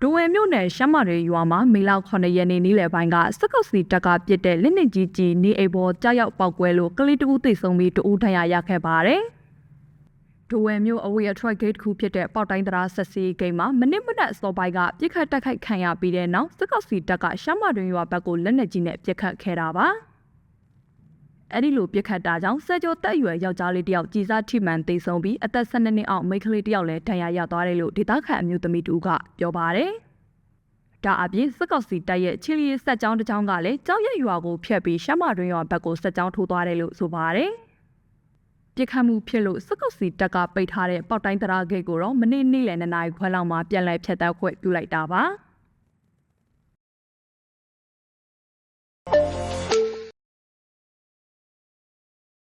မြို့နယ်ရှမ်းမတွေရွာမှာမေလ9ရက်နေ့နေ့လယ်ပိုင်းကစက်ကုတ်စီတပ်ကပြစ်တဲ့လက်နက်ကြီးကြီးနေအိမ်ပေါ်ကြားရောက်ပောက်ကွဲလို့ကလေးတဦးသိဆုံးပြီးတဦးထဏ်ရာရခဲ့ပါတယ်။ဒိုဝဲမြို့အဝေးအထွက်ဂိတ်တစ်ခုဖြစ်တဲ့ပေါက်တိုင်းတရာဆက်စီဂိတ်မှာမနစ်မနက်စောပိုင်းကပြစ်ခတ်တက်ခိုက်ခံရပြီးတဲ့နောက်စက်ကုတ်စီတပ်ကရှမ်းမတွေရွာဘက်ကိုလက်နက်ကြီးနဲ့ပြစ်ခတ်ခဲ့တာပါ။ အဲ့ဒီလိုပြစ်ခတ်တာကြောင့်စက်ကြောတက်ရွယ်ယောက်ျားလေးတစ်ယောက်ကြီးစားထိမှန်သေဆုံးပြီးအသက်12နှစ်အောက်မိန်းကလေးတစ်ယောက်လည်းဒဏ်ရာရသွားတယ်လို့ဒေသခံအမျိုးသမီးတူကပြောပါတယ်။ဒါအပြင်စက်ကောက်စီတိုက်ရဲ့ချီလီစက်ကြောင်းတစ်ကြောင်းကလည်းကြောက်ရက်ရွာကိုဖျက်ပြီးရှမ်းမတွင်ရွာဘက်ကိုစက်ကြောင်းထိုးသွားတယ်လို့ဆိုပါတယ်။ပြစ်ခတ်မှုဖြစ်လို့စက်ကောက်စီတပ်ကပိတ်ထားတဲ့ပေါက်တိုင်းတရာဂိတ်ကိုတော့မနေ့နေ့လယ်2နာရီခွဲလောက်မှာပြန်လည်ဖျက်ဆီးခွင့်ပြုလိုက်တာပါ။